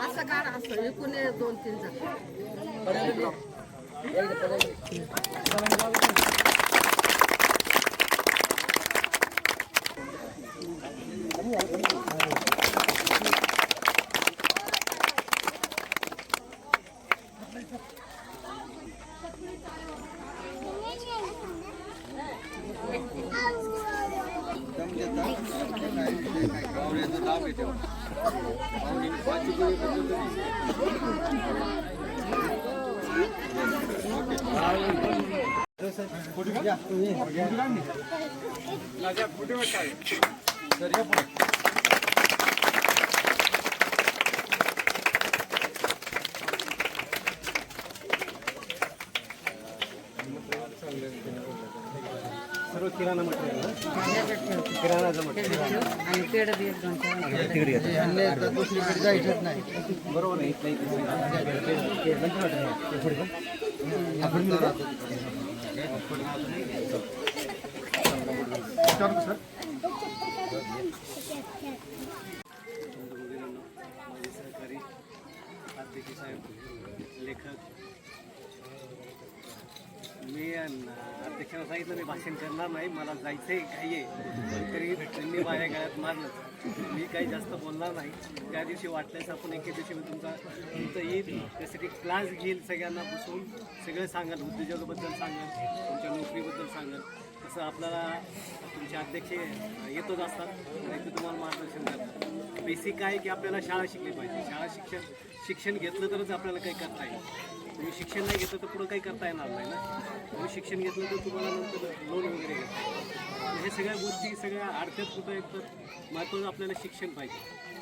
असं काढ असं एकूण हे दोन तीन जण सर्व किराणा मटेरियल किराणाचं मटेरियल आणि पेड बी एक दोन दुसरीकडे जायचंच नाही बरोबर आहे इथलं इथलं ते ते पुढे आपण मिळू का? माझे सहकारी साहेब लेखक मी यांना अध्यक्षांना सांगितलं मी भाषण करणार नाही मला जायचं आहे काही आहे. तरी त्यांनी माझ्या गळ्यात मारलं. मी काही जास्त बोलणार नाही. त्या दिवशी वाटल्यास आपण एके दिवशी मी तुमचा तुमचं येईल. त्यासाठी क्लास घेईल सगळ्यांना बसून. सगळं सांगाल उद्योजकाबद्दल सांगाल तुमच्या नोकरीबद्दल सांगाल. तसं आपल्याला तुमचे अध्यक्ष येतच असतात. आणि ते तुम्हाला मार्गदर्शन करतात. बेसिक आहे की आपल्याला शाळा शिकली पाहिजे. शाळा शिक्षण शिक्षण घेतलं तरच आपल्याला काही करता येईल. तुम्ही शिक्षण नाही घेतलं तर पुढं काही करता येणार नाही ना? तुम्ही शिक्षण घेतलं तर तुम्हाला नंतर लोन वगैरे घेता हे सगळ्या गोष्टी सगळ्या अडचत कुठं आहेत तर महत्त्वाचं आपल्याला शिक्षण पाहिजे.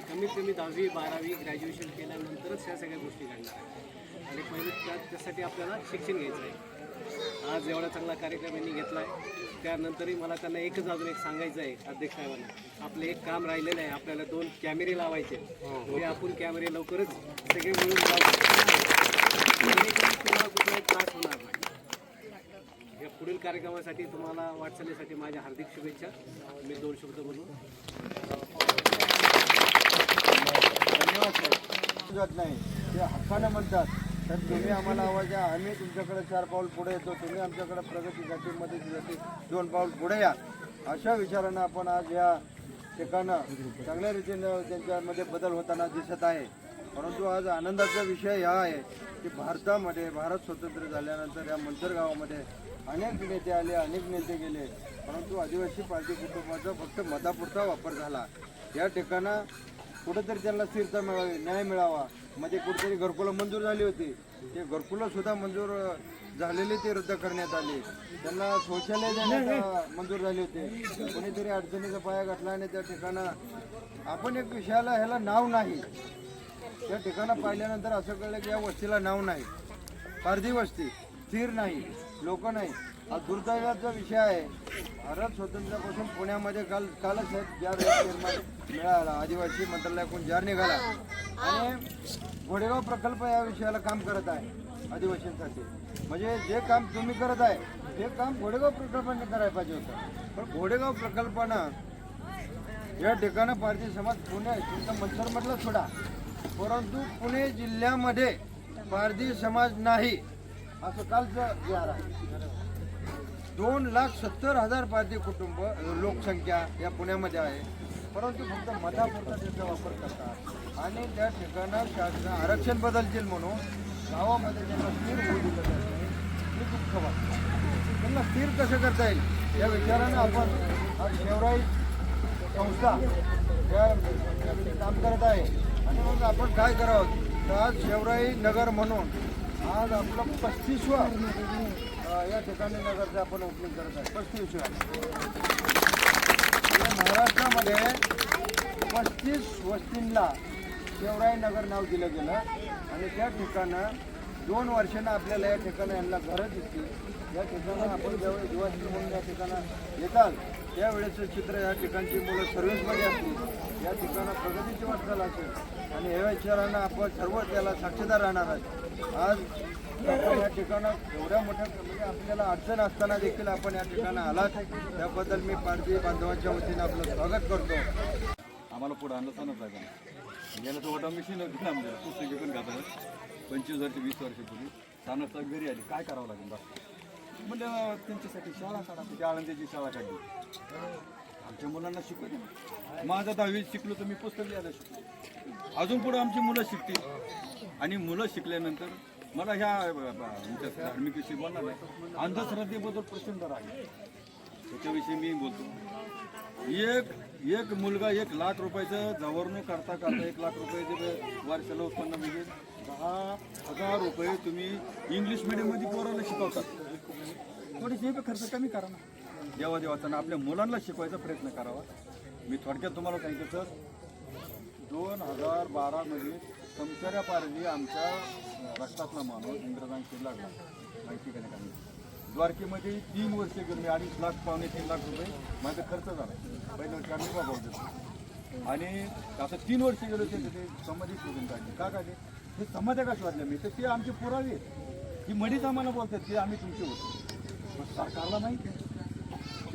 कमीत कमी दहावी बारावी ग्रॅज्युएशन केल्यानंतरच ह्या सगळ्या गोष्टी घडणार आहेत. आणि पहिले त्या त्यासाठी आपल्याला शिक्षण घ्यायचं आहे. आज एवढा चांगला कार्यक्रम यांनी घेतला आहे. त्यानंतरही मला त्यांना एकच अजून एक सांगायचं आहे अध्यक्ष साहेबांना. आपलं एक काम राहिलेलं आहे आपल्याला दोन कॅमेरे लावायचे म्हणजे आपण कॅमेरे लवकरच सगळे मिळून कुठलाही त्रास होणार नाही. या पुढील कार्यक्रमासाठी तुम्हाला वाटचालीसाठी माझ्या हार्दिक शुभेच्छा. मी दोन शब्द बोलून धन्यवाद नाही ते हक्कानं म्हणतात. तर तुम्ही आम्हाला आवाज द्या. आम्ही तुमच्याकडे चार पाऊल पुढे येतो. तुम्ही आमच्याकडे प्रगतीसाठी मदतीसाठी दोन पाऊल पुढे या. अशा विचारानं आपण आज या ठिकाणं चांगल्या रीतीनं त्यांच्यामध्ये बदल होताना दिसत आहे. परंतु आज आनंदाचा विषय हा आहे की भारतामध्ये भारत स्वतंत्र झाल्यानंतर या मंतर गावामध्ये अनेक नेते आले अनेक नेते गेले. परंतु आदिवासी पार्टी कुटुंबाचा फक्त मतापुरता वापर झाला. या ठिकाणं कुठंतरी त्यांना स्थिरता मिळावी न्याय मिळावा. म्हणजे कुठेतरी घरकुलं मंजूर झाली होती. ते घरकुलं सुद्धा मंजूर झालेले झालेली ते रद्द करण्यात आली. त्यांना शौचालय देण्यात मंजूर झाले होते. कोणीतरी अडचणीचा पाया घातला आणि त्या ठिकाणं आपण एक विषयाला ह्याला नाव नाही. त्या ठिकाणं पाहिल्यानंतर असं कळलं की या वस्तीला नाव नाही. पारधी वस्ती स्थिर नाही लोक नाही. हा दुर्दैवाचा विषय आहे. भारत स्वातंत्र्यापासून पुण्यामध्ये काल कालच ज्या जार निर्माण मिळाला आदिवासी मंत्रालयाकडून जार निघाला. आणि घोडेगाव प्रकल्प या विषयाला काम करत आहे आदिवासींसाठी. म्हणजे जे काम तुम्ही करत आहे ते काम घोडेगाव प्रकल्पाने करायला पाहिजे होतं. पण घोडेगाव प्रकल्पानं या ठिकाणं पारधी समाज पुणे तुमचा मंचरमधला सोडा. परंतु पुणे जिल्ह्यामध्ये पारधी समाज नाही असं कालचं विहार आहे. दोन लाख सत्तर हजार पारधी कुटुंब लोकसंख्या या पुण्यामध्ये आहे. परंतु फक्त मतापुरता त्याचा वापर करतात. आणि त्या ठिकाणं शासन आरक्षण बदलतील म्हणून गावामध्ये त्यांना स्थिर होऊ दिलं जात नाही. हे दुःख वाटतं. त्यांना स्थिर कसं करता येईल? या विचारानं आपण आज शेवराई संस्था या काम करत आहे. आणि मग आपण काय करावं? तर आज शेवराई नगर म्हणून आज आपलं पस्तीसवं या ठिकाणी नगरचं आपण ओपनिंग करत आहे. पस्तीसवं महाराष्ट्रामध्ये पस्तीस वस्तींना शेवराई नगर नाव दिलं गेलं. आणि त्या ठिकाणं दोन वर्षानं आपल्याला या ठिकाणं यांना घरं दिसतील या ठिकाणं आपण ज्यावेळेस दिवाळी म्हणून या ठिकाणं येतात त्यावेळेचं चित्र या ठिकाणची मुलं सर्व्हिसमध्ये असतील या ठिकाणं प्रगतीची वाटचाल असेल. आणि या विचारानं आपण सर्व त्याला साक्षीदार राहणार आहोत. आज या ठिकाणं एवढ्या मोठ्या म्हणजे आपल्याला अडचण असताना देखील आपण या ठिकाणं आलात. त्याबद्दल मी पारधी बांधवांच्या वतीनं आपलं स्वागत करतो. आम्हाला पुढं आणलं सांगत लागेल गेलं तर वटा मशीन होती आमच्याला पुस्तके पण घातलं. पंचवीस वर्ष वीस वर्षापूर्वी सानप साहेब घरी आली. काय करावं लागेल बस म्हणजे त्यांच्यासाठी शाळा काढा. त्याची आळंदीची शाळा काढली. आमच्या मुलांना शिकवते माझं दहावीत शिकलो तर मी पुस्तक लिहायला शिकलो. अजून पुढे आमची मुलं शिकतील. आणि मुलं शिकल्यानंतर मला ह्या आमच्या धार्मिक विषयी बोलणार नाही. अंधश्रद्धेबद्दल प्रचंड राग त्याच्याविषयी मी बोलतो. एक एक मुलगा एक लाख रुपयाचं जवळणूक करता करता एक लाख रुपयाचे वर्षाला उत्पन्न म्हणजे दहा हजार रुपये तुम्ही इंग्लिश मिडियममध्ये पोराला शिकवतात थोडेसे हे खर्च कमी करा ना. देवा देवाचा आपल्या मुलांना शिकवायचा प्रयत्न करावा. मी थोडक्यात तुम्हाला सांगितलं सर दोन हजार बारामध्ये समचऱ्या पारधी आमच्या रक्तातला माणूस इंग्रजांशी लागला. माहिती करण्यात द्वारकेमध्ये तीन वर्षे गेलो मी अडीच लाख पावणे तीन लाख रुपये माझा खर्च झाला. पहिल्या वर्षी आम्ही बाबा देतो? आणि आता तीन वर्ष गेलो ते ते समाधी शोधून काढले. का काढले? हे समाध्या का वाटल्या मी तर ते आमचे पुरावे आहेत. ही मडीच आम्हाला बोलतात ते आम्ही तुमचे होतो. मग सरकारला माहिती आहे.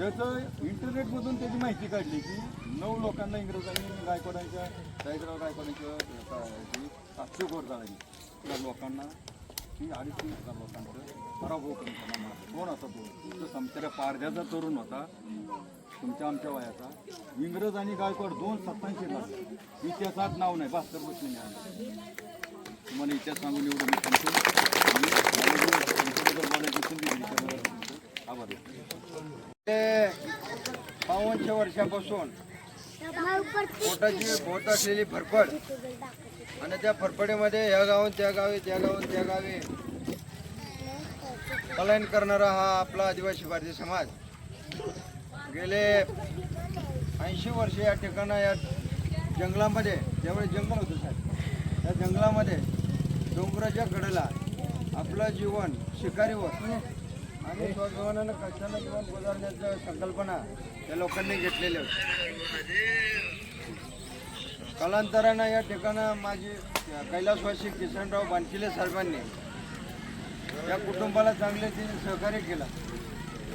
त्याचं इंटरनेटमधून त्याची माहिती काढली की नऊ लोकांना इंग्रजांनी गायकवाडांच्या साईदराव गायकवाडांच्या सातशे गोर झाली त्या लोकांना ती अडीच तीन हजार लोकांचं पराभव करून कोण होता तो तो समच्या पारध्याचा तरुण होता. तुमच्या आमच्या वयाचा. इंग्रज आणि गायकवाड दोन सत्तांशी लागले इतिहासात नाव नाही. भास्कर बसले तुम्हाला इतिहास सांगून एवढं मी सांगतो. बावनशे वर्षापासून पोटाची बोट असलेली फरफड. आणि त्या फरफडीमध्ये या गावून त्या गावी त्या गावून त्या गावी पलायन करणारा हा आपला आदिवासी भारतीय समाज. गेले ऐंशी वर्ष या ठिकाणं या जंगलामध्ये ज्यावेळी जंगल होतं साहेब त्या जंगलामध्ये डोंगराच्या कडेला आपलं जीवन शिकारीवर आणि स्वजीवनानं कशानं जीवन गुजारण्याच्या संकल्पना त्या लोकांनी घेतलेल्या कालांतरानं या ठिकाणं माझी कैलासवासी किसनराव बानकिले साहेबांनी या कुटुंबाला चांगले तिने सहकार्य केलं.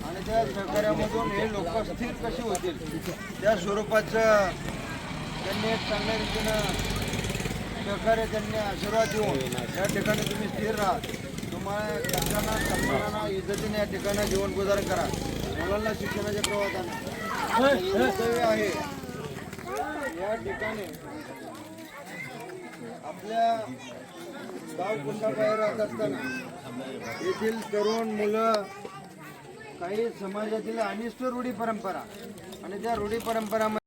आणि त्या सहकार्यामधून हे लोक स्थिर कसे होतील त्या स्वरूपाचं त्यांनी एक चांगल्या रीतीनं सहकार्य त्यांनी आशीर्वाद देऊन या ठिकाणी तुम्ही स्थिर राहा तुम्हाला कशाना सन्मानानं इज्जतीने या ठिकाणी जीवन गुजारण करा. मुलांना शिक्षणाच्या प्रवासाने. आहे. या ठिकाणी आपल्या गाव कुंडाबाहेर राहत असताना येथील तरुण मुलं काही समाजातील अनिष्ट रूढी परंपरा आणि त्या रूढी परंपरामध्ये